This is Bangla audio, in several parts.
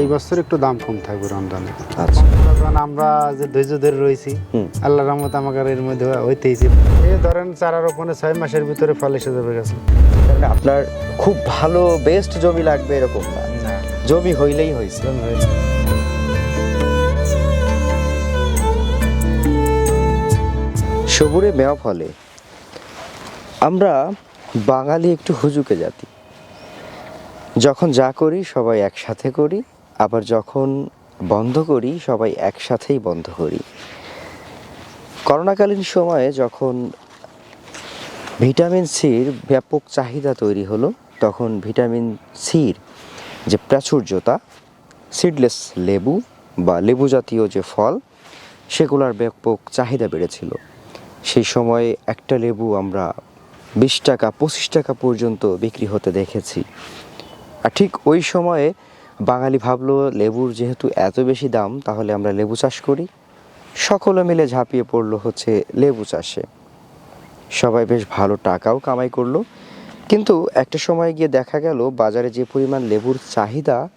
এই বছর একটু দাম কম থাকবে রমজানে। আচ্ছা। কারণ আমরা যে ধৈর্য ধরে রয়েছি। আল্লাহ রহমত আমাকে এর মধ্যে হইতেইছে। এই ধরেন চারা রোপণে ছয় মাসের ভিতরে ফল এসে যাবে গেছে। আপনার খুব ভালো বেস্ট জমি লাগবে এরকম না? জমি হইলেই হয়েছে সবুরে মেওয়া ফলে আমরা বাঙালি একটু হুজুকে জাতি। যখন যা করি সবাই একসাথে করি আবার যখন বন্ধ করি, সবাই একসাথেই বন্ধ করি। করোনাকালীন সময়ে যখন ভিটামিন সির ব্যাপক চাহিদা তৈরি হলো, তখন ভিটামিন সির যে প্রাচুর্যতা, সিডলেস লেবু বা লেবু জাতীয় যে ফল, সেগুলোর ব্যাপক চাহিদা বেড়েছিল। সেই সময়ে একটা লেবু আমরা বিশ টাকা, পঁচিশ টাকা পর্যন্ত বিক্রি হতে দেখেছি। আর ঠিক ওই সময়ে বাঙালি ভাবলো লেবুর যেহেতু এত বেশি দাম, তাহলে আমরা লেবু চাষ করি। সকলে মিলে ঝাঁপিয়ে পড়ল হচ্ছে লেবু চাষে। সবাই বেশ ভালো টাকাও কামাই করল। কিন্তু একটা সময় গিয়ে দেখা গেল, বাজারে যে পরিমাণ লেবুর চাহিদা,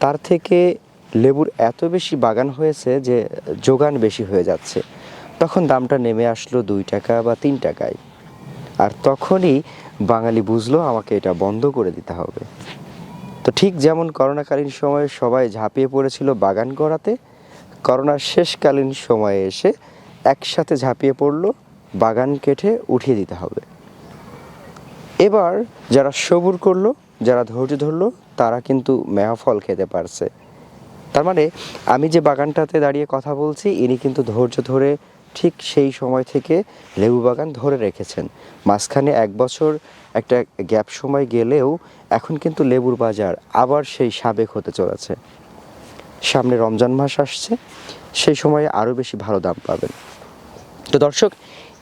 তার থেকে লেবুর এত বেশি বাগান হয়েছে যে যোগান বেশি হয়ে যাচ্ছে। তখন দামটা নেমে আসলো দুই টাকা বা তিন টাকায়। আর তখনই বাঙালি বুঝলো, আমাকে এটা বন্ধ করে দিতে হবে। তো ঠিক যেমন করোনাকালীন সময়ে সবাই ঝাঁপিয়ে পড়েছিল বাগান করাতে করোনার শেষকালীন সময়ে এসে একসাথে ঝাঁপিয়ে পড়ল, বাগান কেটে উঠিয়ে দিতে হবে। এবার যারা সবুর করল, যারা ধৈর্য ধরলো, তারা কিন্তু মেয়া ফল খেতে পারছে। তার মানে আমি যে বাগানটাতে দাঁড়িয়ে কথা বলছি, ইনি কিন্তু ধৈর্য ধরে ঠিক সেই সময় থেকে লেবু বাগান ধরে রেখেছেন। মাঝখানে এক বছর একটা গ্যাপ সময় গেলেও এখন কিন্তু লেবুর বাজার আবার সেই সাবেক হতে চলেছে। সামনে রমজান মাস আসছে, সেই সময়ে আরও বেশি ভালো দাম পাবেন। তো দর্শক,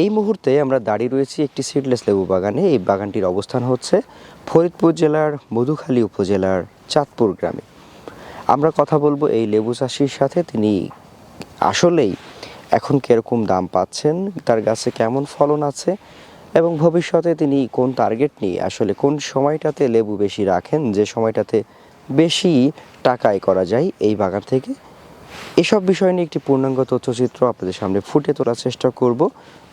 এই মুহূর্তে আমরা দাঁড়িয়ে রয়েছি একটি সিডলেস লেবু বাগানে। এই বাগানটির অবস্থান হচ্ছে ফরিদপুর জেলার মধুখালী উপজেলার চাঁদপুর গ্রামে। আমরা কথা বলব এই লেবু চাষির সাথে, তিনি আসলেই এখন কীরকম দাম পাচ্ছেন, তার গাছে কেমন ফলন আছে এবং ভবিষ্যতে তিনি কোন টার্গেট নিয়ে, আসলে কোন সময়টাতে লেবু বেশি রাখেন, যে সময়টাতে বেশি টাকায় করা যায় এই বাগান থেকে, এসব বিষয় নিয়ে একটি পূর্ণাঙ্গ তথ্যচিত্র আপনাদের সামনে ফুটে তোলার চেষ্টা করব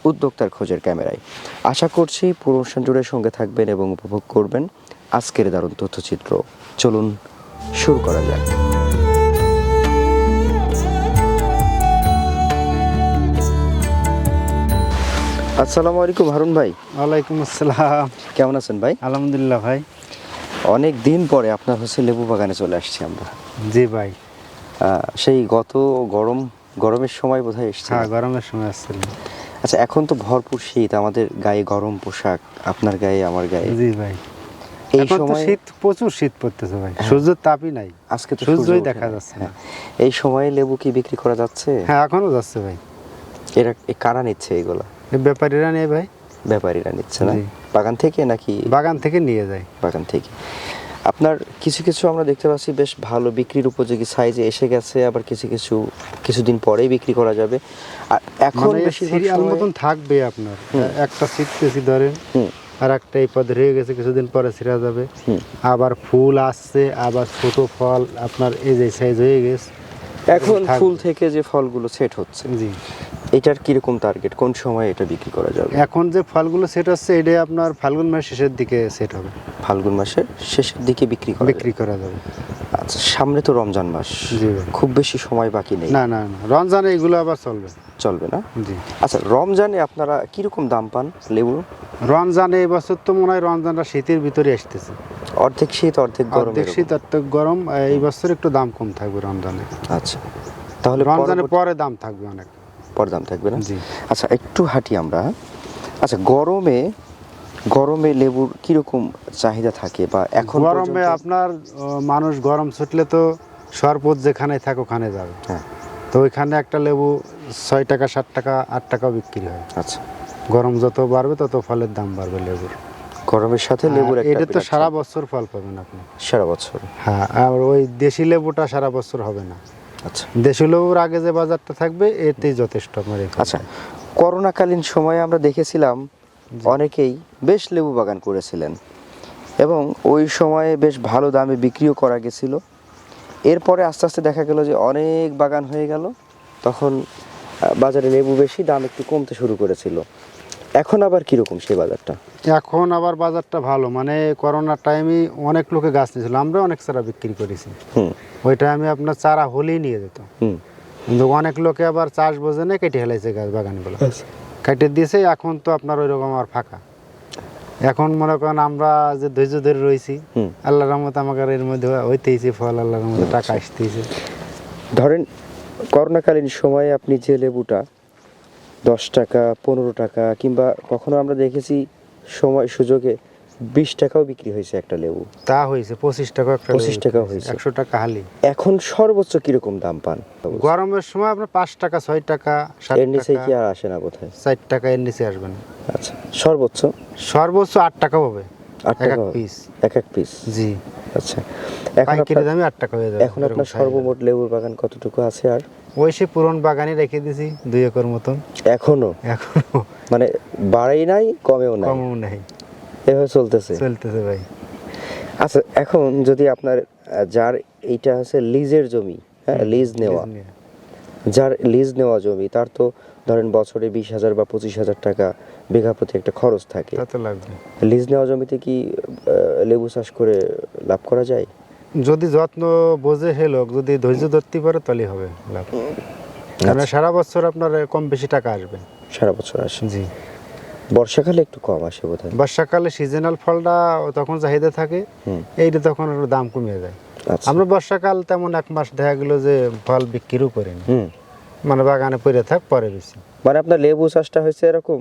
উদ্যোক্তার খোঁজের ক্যামেরায়। আশা করছি পুরো অনুষ্ঠান সঙ্গে থাকবেন এবং উপভোগ করবেন আজকের দারুণ তথ্যচিত্র। চলুন শুরু করা যাক। আসসালামু আলাইকুম হারুন ভাই। ওয়ালাইকুম আসসালাম। কেমন আছেন ভাই? আলহামদুলিল্লাহ ভাই। অনেক দিন পরে আপনার হচ্ছে লেবু বাগানে চলে আসছি আমরা। জি ভাই। সেই গত গরম গরমের সময় বোধহয় এসছি হ্যাঁ গরমের সময় আসছিলাম। আচ্ছা এখন তো ভরপুর শীত আমাদের গায়ে গরম পোশাক আপনার গায়ে আমার গায়ে। জি ভাই। এই সময় শীত প্রচুর শীত পড়তেছে ভাই। সূর্যের তাপই নাই। আজকে তো সূর্যই দেখা যাচ্ছে না। হ্যাঁ। এই সময়ে লেবু কি বিক্রি করা যাচ্ছে? হ্যাঁ এখনও যাচ্ছে ভাই। এরা কারা নিচ্ছে এগুলা? ব্যাপারীরা নেই ভাই। ব্যাপারীরা নিচ্ছে না? বাগান থেকে নাকি বাগান থেকে নিয়ে যায়। বাগান থেকে? আপনার কিছু কিছু আমরা দেখতে পাচ্ছি বেশ ভালো বিক্রির উপযোগী সাইজে এসে গেছে আবার কিছু কিছু কিছুদিন পরেই বিক্রি করা যাবে। আর এখন মানে সিরিয়াল মতন থাকবে আপনার। একটা সিট বেশি ধরেন আর একটা এই পদ রয়ে গেছে কিছুদিন পরে ছিঁড়া যাবে। আবার ফুল আসছে আবার ছোট ফল আপনার এই যে সাইজ হয়ে গেছে এখন ফুল থেকে যে ফলগুলো সেট হচ্ছে। জি। এটার কীরকম টার্গেট কোন সময় এটা বিক্রি করা যাবে? এখন যে ফলগুলো সেট হচ্ছে এটা আপনার ফাল্গুন মাসের শেষের দিকে সেট হবে। ফাল্গুন মাসের শেষের দিকে বিক্রি করা বিক্রি করা যাবে। আচ্ছা সামনে তো রমজান মাস। খুব বেশি সময় বাকি নেই। না না না রমজানে এগুলো আবার চলবে। চলবে না? জি। আচ্ছা রমজানে আপনারা কীরকম দাম পান লেবু? রমজানে এই বছর তো মনে হয় রমজানটা শীতের ভিতরে আসতেছে। অর্ধেক শীত অর্ধেক গরম অর্ধেক শীত অর্ধেক গরম এই বছর একটু দাম কম থাকবে রমজানে। আচ্ছা তাহলে রমজানের পরে দাম থাকবে অনেক। পর দাম থাকবে না? আচ্ছা একটু হাঁটি আমরা। আচ্ছা গরমে গরমে লেবুর কীরকম চাহিদা থাকে বা এখন গরমে আপনার মানুষ গরম ছুটলে তো সরপত যেখানে থাকে ওখানে যাবে। হ্যাঁ। তো ওইখানে একটা লেবু ছয় টাকা সাত টাকা আট টাকাও বিক্রি হয়। আচ্ছা। গরম যত বাড়বে তত ফলের দাম বাড়বে লেবুর। গরমের সাথে লেবুর এটা তো সারা বছর ফল পাবেন আপনি। সারা বছর। হ্যাঁ আর ওই দেশি লেবুটা সারা বছর হবে না। আচ্ছা। দেশি লেবুর আগে যে বাজারটা থাকবে এতেই যথেষ্ট আমার আচ্ছা করোনাকালীন সময়ে আমরা দেখেছিলাম অনেকেই বেশ লেবু বাগান করেছিলেন এবং ওই সময়ে বেশ ভালো দামে বিক্রিও করা গেছিল। এরপরে আস্তে আস্তে দেখা গেল যে অনেক বাগান হয়ে গেল তখন বাজারে লেবু বেশি দাম একটু কমতে শুরু করেছিল। এখন আবার কীরকম সেই বাজারটা? এখন আবার বাজারটা ভালো। মানে করোনার টাইমে অনেক লোকে গাছ নিয়েছিল। আমরা অনেক চারা বিক্রি করেছি। ওই টাইমে আপনার চারা হলেই নিয়ে যেত। কিন্তু অনেক লোকে আবার চাষ বোঝে না কেটে ফেলাইছে গাছ বাগানগুলো। কেটে দিয়েছে এখন তো আপনার ওই রকম আর ফাঁকা। এখন মনে করেন আমরা যে ধৈর্য ধরে রয়েছি। আল্লাহর রহমত আমাকে এর মধ্যে হইতেইছে ফল আল্লাহর রহমতে টাকা আসতেইছে। ধরেন করোনাকালীন সময়ে আপনি যে লেবুটা দশ টাকা পনেরো টাকা কিংবা কখনো আমরা দেখেছি সময় সুযোগে বিশ টাকাও বিক্রি হয়েছে একটা লেবু। তা হয়েছে পঁচিশ টাকা পঁচিশ টাকা হয়েছে। একশো টাকা হালি। এখন সর্বোচ্চ কীরকম দাম পান? গরমের সময় আপনার পাঁচ টাকা ছয় টাকা এর নিচে কি আর আসে না বোধহয়? চার টাকা এর নিচে আসবে না। আচ্ছা সর্বোচ্চ? সর্বোচ্চ আট টাকা হবে আট টাকা পিস এক এক পিস জি। আচ্ছা এখন পাইকারি আপনার দামে আট টাকা হয়ে যাবে এখন আপনার সর্বমোট লেবুর বাগান কতটুকু আছে আর? ওই সে পুরন বাগানে রেখে দিছি দুই একর মতন। এখনও? এখনও। মানে বাড়াই নাই কমেও নাই? কমও নেই। এভাবে চলতেছে? চলতেছে ভাই। আচ্ছা এখন যদি আপনার যার এইটা হচ্ছে লিজের জমি হ্যাঁ লিজ নেওয়া। যার লিজ নেওয়া জমি তার তো ধরেন বছরে বিশ হাজার বা পঁচিশ হাজার টাকা বিঘা প্রতি একটা খরচ থাকে। তা তো লাগবে লিজ নেওয়া জমিতে কি লেবু চাষ করে লাভ করা যায়? যদি যত্ন বোঝে হে লোক যদি ধৈর্য ধরতে পারে তাহলে হবে লাভ। কারণ আচ্ছা। সারা বছর আপনার কম বেশি টাকা আসবে। সারা বছর আসে। জি। বর্ষাকালে একটু কম আসে বোধ হয় বর্ষাকালে সিজনাল ফলটা তখন চাহিদা থাকে এইটা তখন দাম কমে যায় আচ্ছা। আমরা বর্ষাকাল তেমন এক মাস দেখা গেল যে ফল বিক্রিও করিনি। মানে বাগানে পড়ে থাক পরে বেশি। মানে আপনার লেবু চাষটা হয়েছে এরকম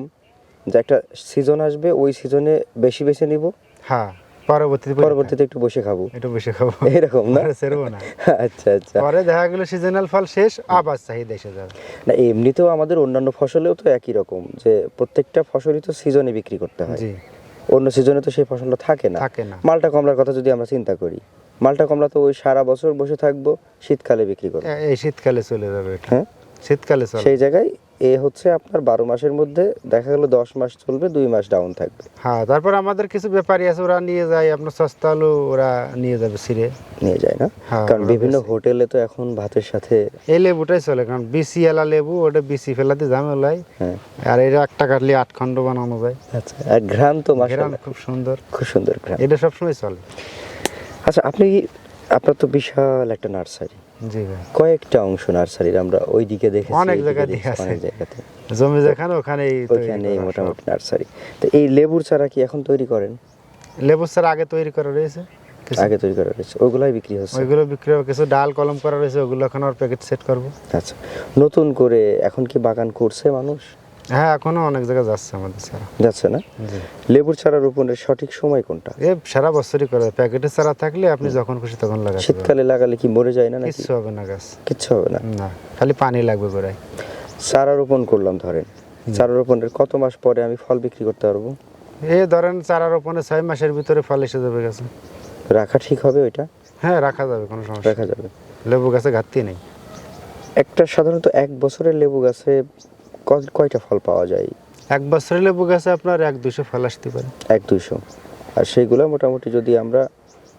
যে একটা সিজন আসবে ওই সিজনে বেশি বেশি নিব। হ্যাঁ পরবর্তীতে পরবর্তীতে একটু বসে খাব। একটু বেশি খাব। এরকম না? ছেড়বো না। আচ্ছা আচ্ছা। পরে দেখা গেল সিজনাল ফল শেষ আবার চাহিদা এসে যাবে। না এমনিতেও আমাদের অন্যান্য ফসলেও তো একই রকম যে প্রত্যেকটা ফসলই তো সিজনে বিক্রি করতে হয়। অন্য সিজনে তো সেই ফসলটা থাকে না। থাকে না। মালটা কমলার কথা যদি আমরা চিন্তা করি মালটা কমলা তো ওই সারা বছর বসে থাকব শীতকালে বিক্রি করব। এই শীতকালে চলে যাবে হ্যাঁ? শীতকালে সেই জায়গায় এ হচ্ছে আপনার বারো মাসের মধ্যে দেখা গেলো দশ মাস চলবে দুই মাস ডাউন থাকবে। হ্যাঁ তারপর আমাদের কিছু ব্যাপারী আছে ওরা নিয়ে যায় আপনার সস্তা আলু ওরা নিয়ে যাবে সিরে। নিয়ে যায় না? হ্যাঁ, কারণ বিভিন্ন হোটেলে তো এখন ভাতের সাথে এই লেবুটাই চলে কারণ বিসি এলা লেবু ওটা বিসি ফেলাতে ঝামেলায়। হ্যাঁ। আর এটা একটা কাটলে আট খণ্ড বানানো যায়। আচ্ছা আর ঘ্রাণ তো মাসাল্লাহ খুব সুন্দর। খুব সুন্দর ঘ্রাণ। এটা সবসময় চলে। আচ্ছা আপনি আপনার তো বিশাল একটা নার্সারি। কয়েকটা অংশ নার্সারির আমরা ওইদিকে দেখেছি অনেক এইদিকে জায়গায় দেখেছি। অনেক জায়গাতে। জমি যেখানে ওখানে ওইখানে মোটামুটি নার্সারি। তো এই লেবুর চারা কি এখন তৈরি করেন? লেবুর চারা আগে তৈরি করা রয়েছে আগে তৈরি করা রয়েছে ওগুলাই বিক্রি হচ্ছে? ওইগুলো বিক্রি হবে কিছু ডাল কলম করা রয়েছে ওগুলো এখন আর প্যাকেট সেট করব। আচ্ছা নতুন করে এখন কি বাগান করছে মানুষ? হ্যাঁ এখনও অনেক জায়গায় যাচ্ছে আমাদের স্যার যাচ্ছে না? লেবুর চারা রোপণের সঠিক সময় কোনটা? এ সারা বছরই করে প্যাকেটের চারা থাকলে আপনি যখন খুশি তখন লাগাতে শীতকালে লাগালে কি মরে যায় না নাকি? কিচ্ছু হবে না গাছ। কিচ্ছু হবে না? না খালি পানি লাগবে গোড়ায় চারা রোপণ করলাম ধরেন। চারা রোপণের কত মাস পরে আমি ফল বিক্রি করতে পারব? এই ধরেন চারা রোপণে ছয় মাসের ভিতরে ফল এসে যাবে গাছে। রাখা ঠিক হবে ওইটা? হ্যাঁ রাখা যাবে কোনো সমস্যা রাখা যাবে। লেবু গাছে ঘাটতি নেই। একটা সাধারণত এক বছরের লেবু গাছে কয়টা ফল পাওয়া যায়? এক বছরের লেবু গাছে আপনার এক দুশো ফল আসতে পারে। এক দুশো। আর সেইগুলো মোটামুটি যদি আমরা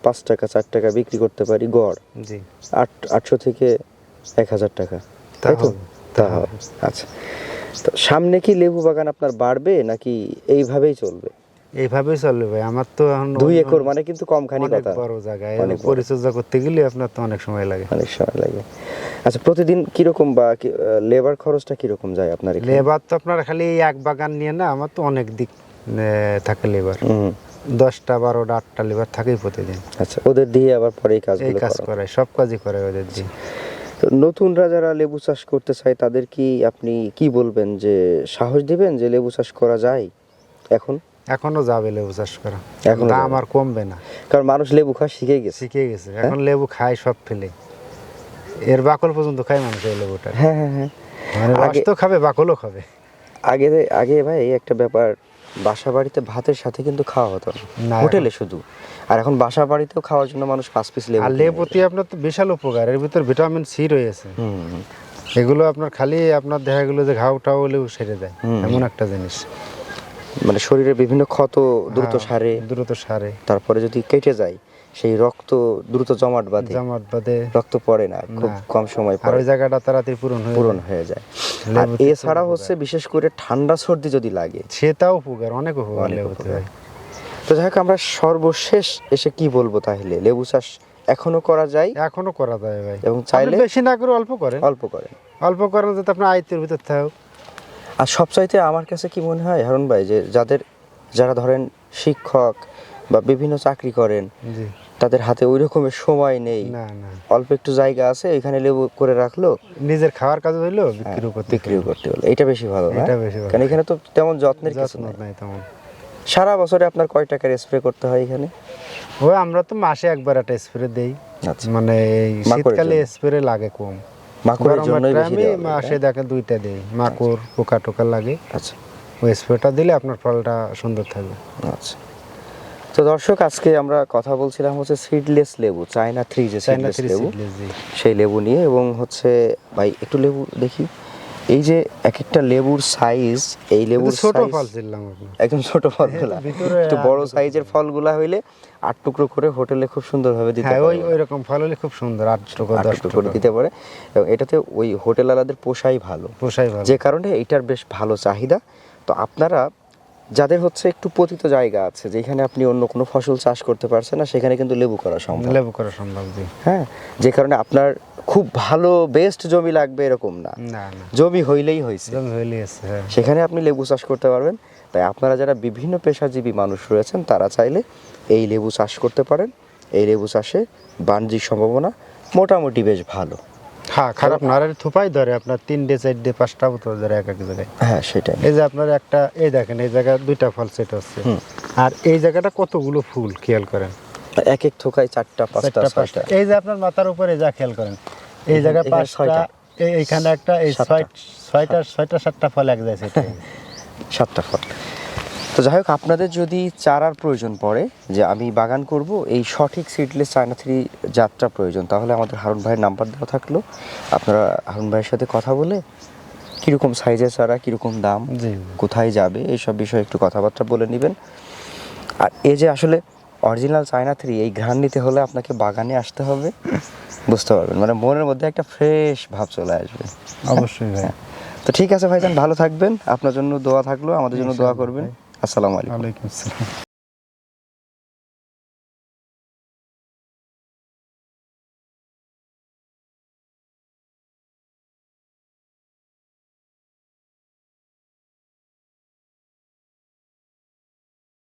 পাঁচ টাকা চার টাকা বিক্রি করতে পারি গড় জি। আট আটশো থেকে এক হাজার টাকা। তাই তো? তা আচ্ছা। তো সামনে কি লেবু বাগান আপনার বাড়বে নাকি এইভাবেই চলবে? এইভাবেই চলবে ভাই। আমার তো এখন দুই একর মানে কিন্তু কমখানি অনেক কথা। বড় অনেক পরিচর্যা করতে গেলে আপনার তো অনেক সময় লাগে। অনেক সময় লাগে। আচ্ছা প্রতিদিন কীরকম বা লেবার খরচটা কীরকম যায় আপনার? লেবার তো আপনার খালি এক বাগান নিয়ে না আমার তো অনেক দিক থাকে লেবার হুম। দশটা বারোটা আটটা লেবার থাকেই প্রতিদিন। আচ্ছা ওদের দিয়ে আবার পরে এই এই কাজ করা। করায় সব কাজই করে ওদের দিয়ে। তো নতুনরা যারা লেবু চাষ করতে চায় তাদের কি আপনি কি বলবেন যে সাহস দিবেন যে লেবু চাষ করা যায় এখন? এখনও যাবে লেবু চাষ করা। এখন দাম আর কমবে না। কারণ মানুষ লেবু খাওয়া শিখে গেছে। শিখে গেছে। এখন লেবু খায় সব ফেলে। এর বাকল পর্যন্ত খায় মানুষ এই লেবুটা। হ্যাঁ হ্যাঁ হ্যাঁ। মানে রস তো খাবে বাকলও খাবে। আগে আগে ভাই একটা ব্যাপার বাসা বাড়িতে ভাতের সাথে কিন্তু খাওয়া হতো না। হোটেলে শুধু। আর এখন বাসা বাড়িতেও খাওয়ার জন্য মানুষ পাঁচ পিস লেবু আর লেবুতে আপনার তো বিশাল উপকার। এর ভিতর ভিটামিন সি রয়েছে। এগুলো আপনার খালি আপনার দেখা গেলো যে ঘাও টাও লেবু সেরে দেয়। এমন একটা জিনিস। মানে শরীরের বিভিন্ন ক্ষত দ্রুত হ্যাঁ, সারে। দ্রুত সারে। তারপরে যদি কেটে যায় সেই রক্ত দ্রুত জমাট বাঁধে। জামাত বাদে রক্ত পড়ে না খুব কম সময় পরে ওই জায়গাটা তাড়াতাড়ি পূরণ হয়ে পূরণ হয়ে যায়। আর এছাড়া হচ্ছে বিশেষ করে ঠান্ডা সর্দি যদি লাগে সেটাও উপকার অনেক উপকার অনেক লেবুতে। তো যাই হোক আমরা সর্বশেষ এসে কি বলব তাহলে? লেবু চাষ এখনও করা যায়? এখনও করা যায় ভাই। এবং চাইলে বেশি না করে অল্প করেন। অল্প করেন। অল্প করেন যাতে আপনার আয়ত্তের ভিতর থাকুক। আর সবচাইতে আমার কাছে কি মনে হয় হারুন ভাই যে যাদের যারা ধরেন শিক্ষক বা বিভিন্ন চাকরি করেন তাদের হাতে ওই রকমের সময় নেই। অল্প একটু জায়গা আছে এখানে লেবু করে রাখল। নিজের খাওয়ার কাজ হইল বিক্রিও করতে বিক্রিও করতে হলো এটা বেশি ভালো না এটা বেশি ভালো। কারণ এখানে তো তেমন যত্নের কিছু নাই। তেমন। সারা বছরে আপনার কয় টাকার স্প্রে করতে হয় এখানে? ওই আমরা তো মাসে একবার একটা স্প্রে দেই। আচ্ছা। মানে শীতকালে স্প্রে লাগে কম। মাকড়ের জন্যই বেশি আমি মাসে দেখে দুইটা দেই মাকড় পোকা টোকা লাগে। আচ্ছা। ওই স্প্রেটা দিলে আপনার ফলটা সুন্দর থাকবে। আচ্ছা। তো দর্শক আজকে আমরা কথা বলছিলাম হচ্ছে সিডলেস লেবু চায়না থ্রি যে সিডলেস লেবু সেই লেবু নিয়ে এবং হচ্ছে ভাই একটু লেবু দেখি। এই যে এক একটা লেবুর সাইজ এই লেবুর ছোট ফল দিলাম আপনার একদম ছোট ফলগুলা দিলাম একটু বড় সাইজের ফলগুলা হইলে আট টুকরো করে হোটেলে খুব সুন্দরভাবে দিতে হ্যাঁ ওই ওই রকম ফল হলে খুব সুন্দর আট টুকরো দশ টুকরো করে দিতে পারে। এবং এটাতে ওই হোটেল আলাদের পোষাই ভালো। পোষাই ভালো। যে কারণে এটার বেশ ভালো চাহিদা। তো আপনারা যাদের হচ্ছে একটু পতিত জায়গা আছে যেখানে আপনি অন্য কোনো ফসল চাষ করতে পারছেন না সেখানে কিন্তু লেবু করা সম্ভব। লেবু করা সম্ভব জি। হ্যাঁ? যে কারণে আপনার খুব ভালো বেস্ট জমি লাগবে এরকম না। জমি হইলেই হয়েছে একদম হইলে আছে হ্যাঁ। সেখানে আপনি লেবু চাষ করতে পারবেন। তাই আপনারা যারা বিভিন্ন পেশাজীবী মানুষ রয়েছেন তারা চাইলে এই লেবু চাষ করতে পারেন। এই লেবু চাষে বাণিজ্যিক সম্ভাবনা মোটামুটি বেশ ভালো। হ্যাঁ খারাপ না। আর এর থোপাই ধরে আপনার তিনটে চারটে পাঁচটা বোতল ধরে এক এক জায়গায়। হ্যাঁ সেটাই। এই যে আপনার একটা এই দেখেন এই জায়গায় দুইটা ফল সেট হচ্ছে আর এই জায়গাটা কতগুলো ফুল খেয়াল করেন? এক এক থোকায় চারটা পাঁচটা পাঁচটা। এই যে আপনার মাথার উপরে যা খেয়াল করেন এই জায়গায় পাঁচটা। এইখানে একটা এই ছয় ছয়টা ছয়টা সাতটা ফল এক যায় সেটা সাতটা ফল। তো যাই হোক আপনাদের যদি চারার প্রয়োজন পড়ে যে আমি বাগান করব এই সঠিক সিডলেস চায়না থ্রি যাত্রা প্রয়োজন তাহলে আমাদের হারুন ভাইয়ের নাম্বার দেওয়া থাকল। আপনারা হারুন ভাইয়ের সাথে কথা বলে কীরকম সাইজের চারা কীরকম দাম কোথায় যাবে এইসব বিষয়ে একটু কথাবার্তা বলে নেবেন। আর এ যে আসলে অরিজিনাল চায়না থ্রি এই ঘ্রাণ নিতে হলে আপনাকে বাগানে আসতে হবে বুঝতে পারবেন। মানে মনের মধ্যে একটা ফ্রেশ ভাব চলে আসবে। অবশ্যই ভাই। তো ঠিক আছে ভাইজান ভালো থাকবেন। আপনার জন্য দোয়া থাকল আমাদের জন্য দোয়া করবেন। আসসালামু আলাইকুম।